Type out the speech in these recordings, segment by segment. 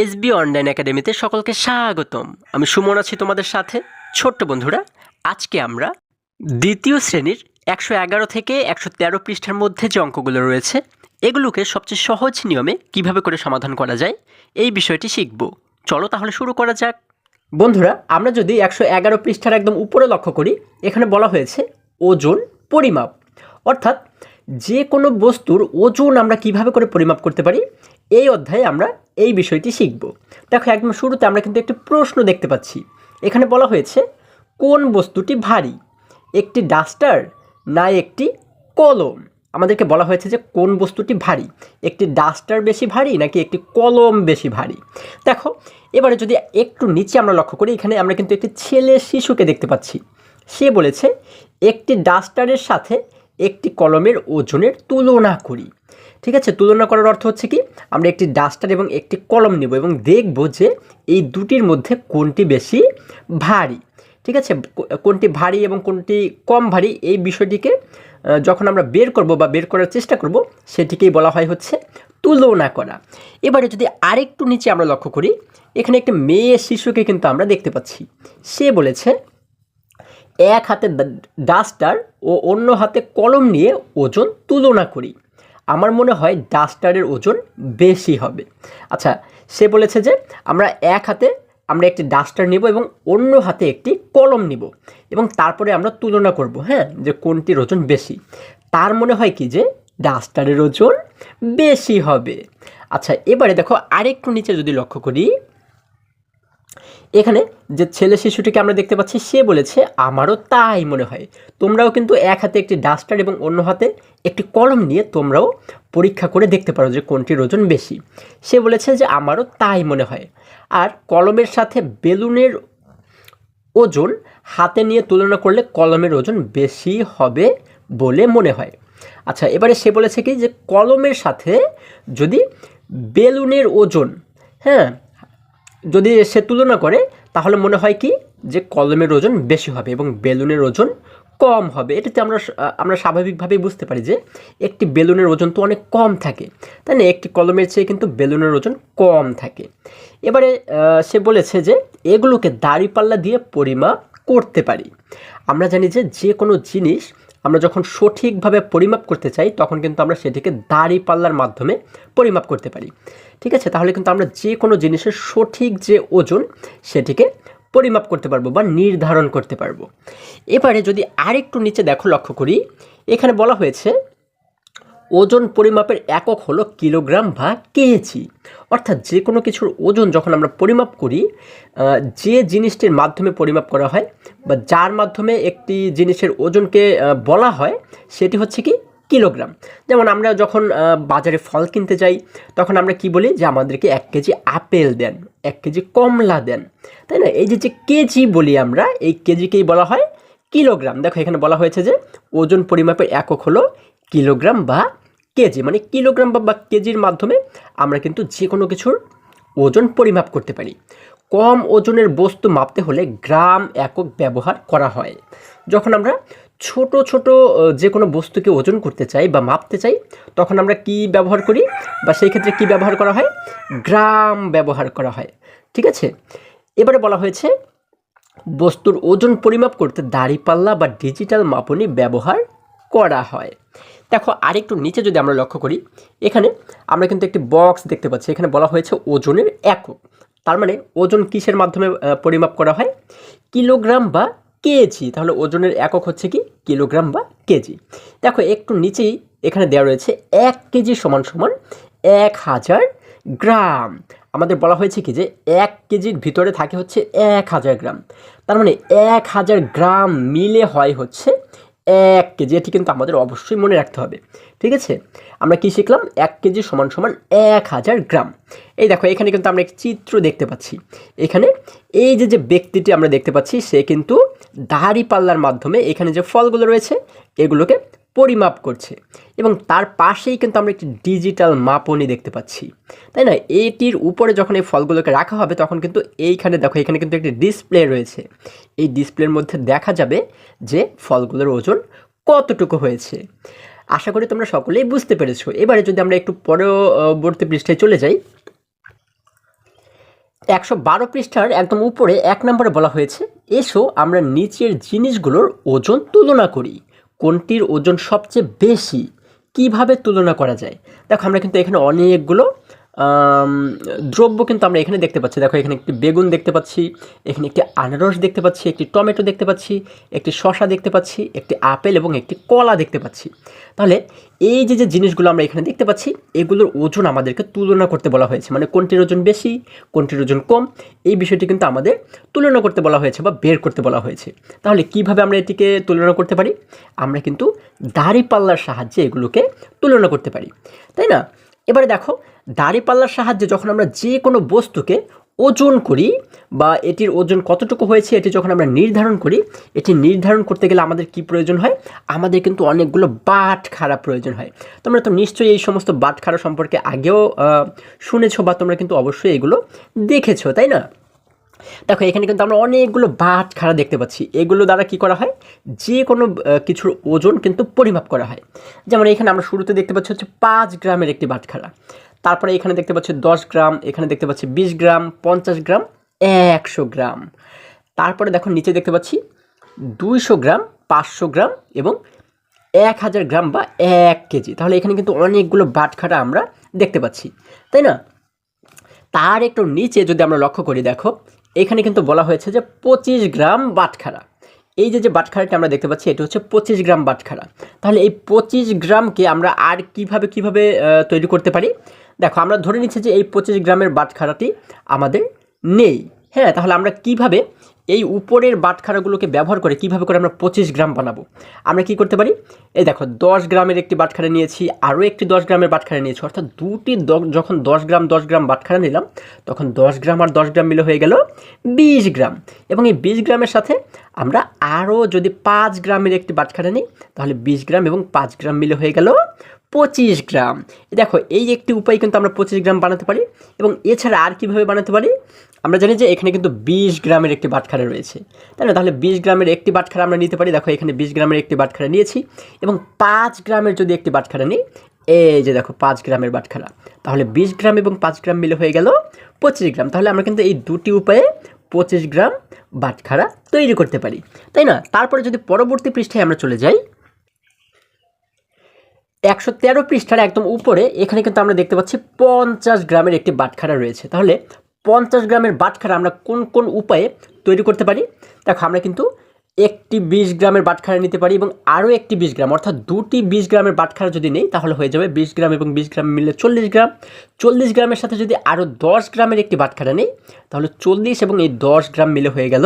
SB online একাডেমিতে সকলকে স্বাগতম। আমি সুমন আছি তোমাদের সাথে। ছোট্ট বন্ধুরা, আজকে আমরা দ্বিতীয় শ্রেণির একশো এগারো থেকে একশো তেরো পৃষ্ঠার মধ্যে যে অঙ্কগুলো রয়েছে, এগুলোকে সবচেয়ে সহজ নিয়মে কীভাবে করে সমাধান করা যায়, এই বিষয়টি শিখব। চলো তাহলে শুরু করা যাক। বন্ধুরা, আমরা যদি একশো এগারো পৃষ্ঠার একদম উপরে লক্ষ্য করি, এখানে বলা হয়েছে ওজন পরিমাপ। অর্থাৎ যে কোনো বস্তুর ওজন আমরা কীভাবে করে পরিমাপ করতে পারি এই অধ্যায়ে আমরা এই বিষয়টি শিখব। দেখো, একদম শুরুতে আমরা কিন্তু একটি প্রশ্ন দেখতে পাচ্ছি। এখানে বলা হয়েছে, কোন বস্তুটি ভারী? একটি ডাস্টার না একটি কলম? আমাদেরকে বলা হয়েছে যে, কোন বস্তুটি ভারী? একটি ডাস্টার বেশি ভারী নাকি একটি কলম বেশি ভারী? দেখো, এবারে যদি একটু নিচে আমরা লক্ষ্য করি, এখানে আমরা কিন্তু একটি ছেলে শিশুকে দেখতে পাচ্ছি। সে বলেছে, একটি ডাস্টারের সাথে একটি কলমের ওজনের তুলনা করি। ঠিক আছে? তুলনা করার অর্থ হচ্ছে কি? আমরা একটি ডাস্টার এবং একটি কলম নেব এবং দেখব যে এই দুটির মধ্যে কোনটি বেশি ভারী। ঠিক আছে? কোনটি ভারী এবং কোনটি কম ভারী এই বিষয়টিকে যখন আমরা বের করব বা বের করার চেষ্টা করব, সেটিকেই বলা হয় হচ্ছে তুলনা করা। এবারে যদি আরেকটু নিচে আমরা লক্ষ্য করি, এখানে একটি মেয়ে শিশুকে কিন্তু আমরা দেখতে পাচ্ছি। সে বলেছে, এক হাতে ডাস্টার ও অন্য হাতে কলম নিয়ে ওজন তুলনা করি। আমার মনে হয় ডাস্টারের ওজন বেশি হবে। আচ্ছা সে বলেছে যে আমরা এক হাতে আমরা একটি ডাস্টার নিব এবং অন্য হাতে একটি কলম নিব এবং তারপরে আমরা তুলনা করব হ্যাঁ যে কোনটির ওজন বেশি। তার মনে হয় কি যে ডাস্টারের ওজন বেশি হবে। আচ্ছা এবারে দেখো আরেকটু নিচে যদি লক্ষ্য করি এখানে যে ছেলে শিশুটিকে আমরা দেখতে পাচ্ছি, সে বলেছে, আমারও তাই মনে হয়। তোমরাও কিন্তু এক হাতে একটি ডাস্টার এবং অন্য হাতে একটি কলম নিয়ে তোমরাও পরীক্ষা করে দেখতে পারো যে কোনটির ওজন বেশি। সে বলেছে যে, আমারও তাই মনে হয়। আর কলমের সাথে বেলুনের ওজন হাতে নিয়ে তুলনা করলে কলমের ওজন বেশি হবে বলে মনে হয়। আচ্ছা এবারে সে বলেছে কি যে, কলমের সাথে যদি বেলুনের ওজন হ্যাঁ যদি সে তুলনা করে, তাহলে মনে হয় কি? যে কলমের ওজন বেশি হবে এবং বেলুনের ওজন কম হবে। এটাতে আমরা আমরা স্বাভাবিকভাবেই বুঝতে পারি যে একটি বেলুনের ওজন তো অনেক কম থাকে। তাই না? একটি কলমের চেয়ে কিন্তু বেলুনের ওজন কম থাকে। এবারে সে বলেছে যে এগুলোকে দাড়িপাল্লা দিয়ে পরিমাপ করতে পারি। আমরা জানি যে যে কোনো জিনিস আমরা যখন সঠিকভাবে পরিমাপ করতে চাই, তখন কিন্তু আমরা সেটিকে দাড়ি পাল্লার মাধ্যমে পরিমাপ করতে পারি। ঠিক আছে? তাহলে কিন্তু আমরা যে কোনো জিনিসের সঠিক যে ওজন, সেটিকে পরিমাপ করতে পারব বা নির্ধারণ করতে পারব। এবারে যদি আরেকটু নিচে দেখো, লক্ষ্য করি, এখানে বলা হয়েছে ওজন পরিমাপের একক হলো কিলোগ্রাম বা কেজি। অর্থাৎ যে কোনো কিছুর ওজন যখন আমরা পরিমাপ করি যে জিনিসটির মাধ্যমে পরিমাপ করা হয় বা যার মাধ্যমে একটি জিনিসের ওজনকে বলা হয়, সেটি হচ্ছে কি কিলোগ্রাম। যেমন আমরা যখন বাজারে ফল কিনতে যাই, তখন আমরা কি বলি? যে আমাদেরকে এক কেজি আপেল দেন, এক কেজি কমলা দেন। তাই না? এই যে যে কেজি বলি আমরা, এই কেজিকেই বলা হয় কিলোগ্রাম। দেখো, এখানে বলা হয়েছে যে ওজন পরিমাপের একক হলো কিলোগ্রাম বা কেজি মানে কিলোগ্রাম বা কেজির মাধ্যমে আমরা কিন্তু যে কোনো কিছুর ওজন পরিমাপ করতে পারি। কম ওজনের বস্তু মাপতে হলে গ্রাম একক ব্যবহার করা হয়। যখন আমরা ছোট ছোট যে কোনো বস্তুকে ওজন করতে চাই বা মাপতে চাই, তখন আমরা কি ব্যবহার করি বা সেই ক্ষেত্রে কি ব্যবহার করা হয়? গ্রাম ব্যবহার করা হয়। ঠিক আছে? এবারে বলা হয়েছে, বস্তুর ওজন পরিমাপ করতে দাড়িপাল্লা বা ডিজিটাল মাপনী ব্যবহার করা হয়। দেখো, আরেকটু নিচে যদি আমরা লক্ষ্য করি, এখানে আমরা কিন্তু একটি বক্স দেখতে পাচ্ছি। এখানে বলা হয়েছে ওজনের একক। তার মানে ওজন কিসের মাধ্যমে পরিমাপ করা হয়? কিলোগ্রাম বা কেজি। তাহলে ওজনের একক হচ্ছে কি? কিলোগ্রাম বা কেজি। দেখো, একটু নিচেই এখানে দেওয়া রয়েছে এক কেজি সমান সমান এক হাজার গ্রাম। আমাদের বলা হয়েছে কি যে এক কেজির ভিতরে থাকে হচ্ছে এক হাজার গ্রাম। তার মানে এক হাজার গ্রাম মিলে হয় হচ্ছে এক কেজি, এটি কিন্তু আমাদের অবশ্যই মনে রাখতে হবে। ঠিক আছে? আমরা কি শিখলাম? এক কেজি সমান সমান এক হাজার গ্রাম। এই দেখো, এখানে কিন্তু আমরা একটি চিত্র দেখতে পাচ্ছি। এখানে এই যে যে ব্যক্তিটি আমরা দেখতে পাচ্ছি, সে কিন্তু দাড়ি পাল্লার মাধ্যমে এখানে যে ফলগুলো রয়েছে, এগুলোকে পরিমাপ করছে। এবং তার পাশেই কিন্তু আমরা একটি ডিজিটাল মাপনি দেখতে পাচ্ছি। তাই না? এটির উপরে যখন এই ফলগুলোকে রাখা হবে, তখন কিন্তু এইখানে দেখো, এখানে কিন্তু একটি ডিসপ্লে রয়েছে। এই ডিসপ্লের মধ্যে দেখা যাবে যে ফলগুলোর ওজন কতটুকু হয়েছে। আশা করি তোমরা সকলেই বুঝতে পেরেছ। এবারে যদি আমরা একটু পরবর্তী পৃষ্ঠায় চলে যাই। একশো বারো পৃষ্ঠার একদম উপরে এক নম্বরে বলা হয়েছে, এসো আমরা নিচের জিনিসগুলোর ওজন তুলনা করি। কোনটির ওজন সবচেয়ে বেশি? কীভাবে তুলনা করা যায়? দেখো আমরা কিন্তু এখানে অনেকগুলো দ্রব্য কিন্তু আমরা এখানে দেখতে পাচ্ছি। দেখো, এখানে একটি বেগুন দেখতে পাচ্ছি, এখানে একটি আনারস দেখতে পাচ্ছি, একটি টমেটো দেখতে পাচ্ছি, একটি শসা দেখতে পাচ্ছি, একটি আপেল এবং একটি কলা দেখতে পাচ্ছি। তাহলে এই যে যে জিনিসগুলো আমরা এখানে দেখতে পাচ্ছি, এগুলোর ওজন আমাদেরকে তুলনা করতে বলা হয়েছে। মানে কোনটির ওজন বেশি, কোনটির ওজন কম, এই বিষয়টি কিন্তু আমাদের তুলনা করতে বলা হয়েছে বা বের করতে বলা হয়েছে। তাহলে কীভাবে আমরা এটিকে তুলনা করতে পারি? আমরা কিন্তু দাড়িপাল্লার সাহায্যে এগুলোকে তুলনা করতে পারি। তাই না? এবারে দেখো দাড়িপাল্লার সাহায্যে যখন আমরা যে কোনো বস্তুকে ওজন করি বা এটির ওজন কতটুকু হয়েছে এটি যখন আমরা নির্ধারণ করি, এটি নির্ধারণ করতে গেলে আমাদের কি প্রয়োজন হয়? আমাদের কিন্তু অনেকগুলো বাট খাড়া প্রয়োজন হয়। তোমরা তো নিশ্চয়ই এই সমস্ত বাট খাড়া সম্পর্কে আগেও শুনেছো বা তোমরা কিন্তু অবশ্যই এগুলো দেখেছ, তাই না? দেখো, এখানে কিন্তু আমরা অনেকগুলো বাট খাড়া দেখতে পাচ্ছি। এগুলো দ্বারা কি করা হয়? যে কোনো কিছুর ওজন কিন্তু পরিমাপ করা হয়। যেমন এখানে আমরা শুরুতে দেখতে পাচ্ছি হচ্ছে পাঁচ গ্রামের একটি বাট খাড়া। তারপরে এখানে দেখতে পাচ্ছি দশ গ্রাম, এখানে দেখতে পাচ্ছি বিশ গ্রাম, পঞ্চাশ গ্রাম, একশো গ্রাম। তারপরে দেখো নিচে দেখতে পাচ্ছি দুইশো গ্রাম, পাঁচশো গ্রাম এবং এক হাজার গ্রাম বা এক কেজি। তাহলে এখানে কিন্তু অনেকগুলো বাটখারা আমরা দেখতে পাচ্ছি, তাই না? তার একটু নিচে যদি আমরা লক্ষ্য করি, দেখো, এখানে কিন্তু বলা হয়েছে যে পঁচিশ গ্রাম বাটখারা। এই যে যে বাটখারাটি আমরা দেখতে পাচ্ছি, এটা হচ্ছে পঁচিশ গ্রাম বাটখারা। তাহলে এই পঁচিশ গ্রামকে আমরা আর কীভাবে কীভাবে তৈরি করতে পারি? দেখো, আমরা ধরে নিচ্ছি যে এই পঁচিশ গ্রামের বাটখারাটি আমাদের নেই। হ্যাঁ তাহলে আমরা কীভাবে এই উপরের বাটখারাগুলোকে ব্যবহার করে কীভাবে করে আমরা পঁচিশ গ্রাম বানাবো? আমরা কি করতে পারি? এই দেখো, দশ গ্রামের একটি বাটখারা নিয়েছি, আরও একটি দশ গ্রামের বাটখারা নিয়েছি। অর্থাৎ দুটি যখন দশ গ্রাম দশ গ্রাম বাটখারা নিলাম, তখন দশ গ্রাম আর দশ গ্রাম মিলে হয়ে গেল বিশ গ্রাম। এবং এই বিশ গ্রামের সাথে আমরা আরও যদি পাঁচ গ্রামের একটি বাটখারা নিই, তাহলে বিশ গ্রাম এবং পাঁচ গ্রাম মিলে হয়ে গেল পঁচিশ গ্রাম। দেখো, এই একটি উপায় কিন্তু আমরা পঁচিশ গ্রাম বানাতে পারি। এবং এছাড়া আর কীভাবে বানাতে পারি? আমরা জানি যে এখানে কিন্তু বিশ গ্রামের একটি বাটখারা রয়েছে। তাই না? তাহলে বিশ গ্রামের একটি বাটখারা আমরা নিতে পারি। দেখো, এখানে বিশ গ্রামের একটি বাটখারা নিয়েছি এবং পাঁচ গ্রামের যদি একটি বাটখারা নিই, এই যে দেখো, পাঁচ গ্রামের বাটখারা। তাহলে বিশ গ্রাম এবং পাঁচ গ্রাম মিলে হয়ে গেল পঁচিশ গ্রাম। তাহলে আমরা কিন্তু এই দুটি উপায়ে পঁচিশ গ্রাম বাটখারা তৈরি করতে পারি। তাই না? তারপরে যদি পরবর্তী পৃষ্ঠায় আমরা চলে যাই, একশো তেরো পৃষ্ঠার একদম উপরে এখানে কিন্তু আমরা দেখতে পাচ্ছি পঞ্চাশ গ্রামের একটি বাটখারা রয়েছে। তাহলে পঞ্চাশ গ্রামের বাটখারা আমরা কোন কোন উপায়ে তৈরি করতে পারি? দেখো, আমরা কিন্তু একটি বিশ গ্রামের বাটখারা নিতে পারি এবং আরও একটি বিশ গ্রাম, অর্থাৎ দুটি বিশ গ্রামের বাটখারা যদি নেই, তাহলে হয়ে যাবে বিশ গ্রাম এবং বিশ গ্রাম মিলে চল্লিশ গ্রাম। চল্লিশ গ্রামের সাথে যদি আরও দশ গ্রামের একটি বাটখারা নেই, তাহলে চল্লিশ এবং এই দশ গ্রাম মিলে হয়ে গেল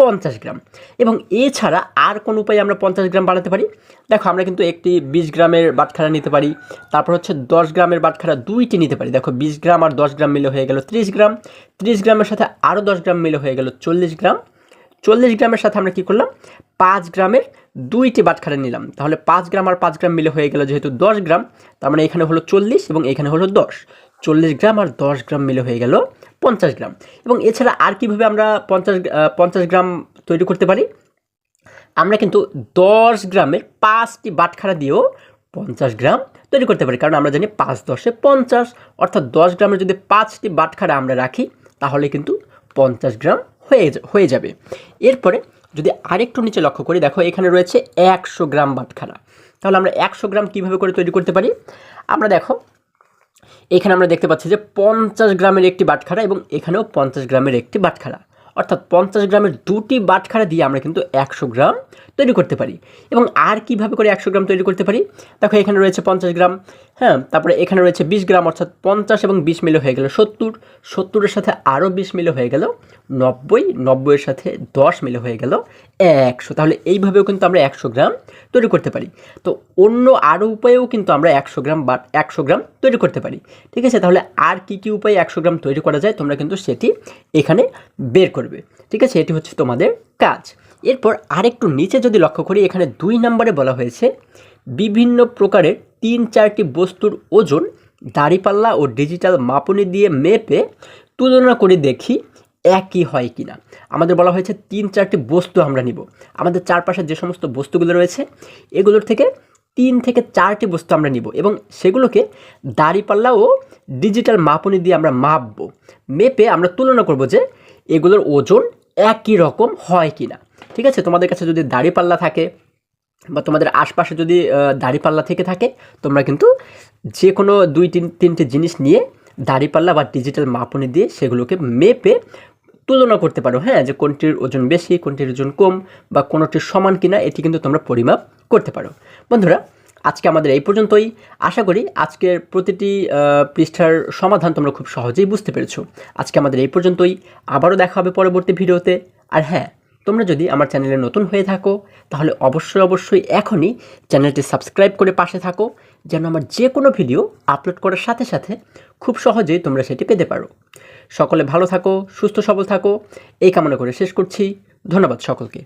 পঞ্চাশ গ্রাম। এবং এছাড়া আর কোন উপায়ে আমরা পঞ্চাশ গ্রাম বাড়াতে পারি? দেখো, আমরা কিন্তু একটি বিশ গ্রামের বাটখারা নিতে পারি। তারপর হচ্ছে দশ গ্রামের বাটখারা দুইটি নিতে পারি। দেখো, বিশ গ্রাম আর দশ গ্রাম মিলে হয়ে গেল ত্রিশ গ্রাম। ত্রিশ গ্রামের সাথে আরও দশ গ্রাম মিলে হয়ে গেল চল্লিশ গ্রাম। চল্লিশ গ্রামের সাথে আমরা কি করলাম? পাঁচ গ্রামের দুইটি বাটখারা নিলাম। তাহলে পাঁচ গ্রাম আর পাঁচ গ্রাম মিলে হয়ে গেল যেহেতু দশ গ্রাম, তার মানে এখানে হলো চল্লিশ এবং এখানে হলো দশ। চল্লিশ গ্রাম আর দশ গ্রাম মিলে হয়ে গেল পঞ্চাশ গ্রাম। এবং এছাড়া আর কীভাবে আমরা পঞ্চাশ পঞ্চাশ গ্রাম তৈরি করতে পারি? আমরা কিন্তু দশ গ্রামের পাঁচটি বাটখারা দিয়েও পঞ্চাশ গ্রাম তৈরি করতে পারি। কারণ আমরা জানি পাঁচ দশে পঞ্চাশ, অর্থাৎ দশ গ্রামের যদি পাঁচটি বাটখারা আমরা রাখি, তাহলে কিন্তু পঞ্চাশ গ্রাম হয়ে হয়ে যাবে। এরপরে যদি আরেকটু নিচে লক্ষ্য করি, দেখো এখানে রয়েছে একশো গ্রাম বাটখারা। তাহলে আমরা একশো গ্রাম কীভাবে করে তৈরি করতে পারি? আমরা দেখো এখানে আমরা দেখতে পাচ্ছি যে পঞ্চাশ গ্রামের একটি বাটখারা এবং এখানেও পঞ্চাশ গ্রামের একটি বাটখারা। অর্থাৎ পঞ্চাশ গ্রামের দুটি বাটখারা দিয়ে আমরা কিন্তু একশো গ্রাম তৈরি করতে পারি। এবং আর কীভাবে করে একশো গ্রাম তৈরি করতে পারি? দেখো, এখানে রয়েছে পঞ্চাশ গ্রাম হ্যাঁ? তারপরে এখানে রয়েছে বিশ গ্রাম, অর্থাৎ পঞ্চাশ এবং বিশ মিলে হয়ে গেল সত্তর। সত্তরের সাথে আরও বিশ মিলে হয়ে গেল নব্বই। নব্বইয়ের সাথে দশ মিলে হয়ে গেল একশো। তাহলে এইভাবেও কিন্তু আমরা একশো গ্রাম তৈরি করতে পারি। তো অন্য আরও উপায়েও কিন্তু আমরা একশো গ্রাম বা একশো গ্রাম তৈরি করতে পারি। ঠিক আছে? তাহলে আর কি কি উপায়ে একশো গ্রাম তৈরি করা যায়? তোমরা কিন্তু সেটি এখানে বের করবে। ঠিক আছে? এটি হচ্ছে তোমাদের কাজ। এরপর আরেকটু নিচে যদি লক্ষ্য করি, এখানে দুই নম্বরে বলা হয়েছে, বিভিন্ন প্রকারের তিন চারটি বস্তুর ওজন দাড়িপাল্লা ও ডিজিটাল মাপনি দিয়ে মেপে তুলনা করে দেখি একই হয় কিনা। আমাদের বলা হয়েছে তিন চারটি বস্তু আমরা নিব। আমাদের চারপাশে যে সমস্ত বস্তুগুলো রয়েছে, এগুলোর থেকে তিন থেকে চারটি বস্তু আমরা নিব এবং সেগুলোকে দাড়িপাল্লা ও ডিজিটাল মাপনি দিয়ে আমরা মাপবো। মেপে আমরা তুলনা করব যে এগুলোর ওজন একই রকম হয় কি না ঠিক আছে? তোমাদের কাছে যদি দাড়িপাল্লা থাকে বা তোমাদের আশপাশে যদি দাড়িপাল্লা থেকে থাকে, তোমরা কিন্তু যে কোনো দুই তিন, তিনটে জিনিস নিয়ে দাড়িপাল্লা বা ডিজিটাল মাপনি দিয়ে সেগুলোকে মেপে তুলনা করতে পারো। হ্যাঁ যে কোনটির ওজন বেশি, কোনটির ওজন কম বা কোনোটির সমান কিনা, এটি কিন্তু তোমরা পরিমাপ করতে পারো। বন্ধুরা, আজকে আমাদের এই পর্যন্তই। আশা করি আজকের প্রতিটি পৃষ্ঠার সমাধান তোমরা খুব সহজেই বুঝতে পেরেছ। আজকে আমাদের এই পর্যন্তই। আবারও দেখা হবে পরবর্তী ভিডিওতে। আর হ্যাঁ তোমরা যদি আমার চ্যানেলে নতুন হয়ে থাকো, তাহলে অবশ্যই অবশ্যই এখনই চ্যানেলটি সাবস্ক্রাইব করে পাশে থাকো, যেন আমার যে কোনো ভিডিও আপলোড করার সাথে সাথে খুব সহজেই তোমরা সেটি পেতে পারো। সকলে ভালো থাকো, সুস্থ সবল থাকো, এই কামনা করে শেষ করছি। ধন্যবাদ সকলকে।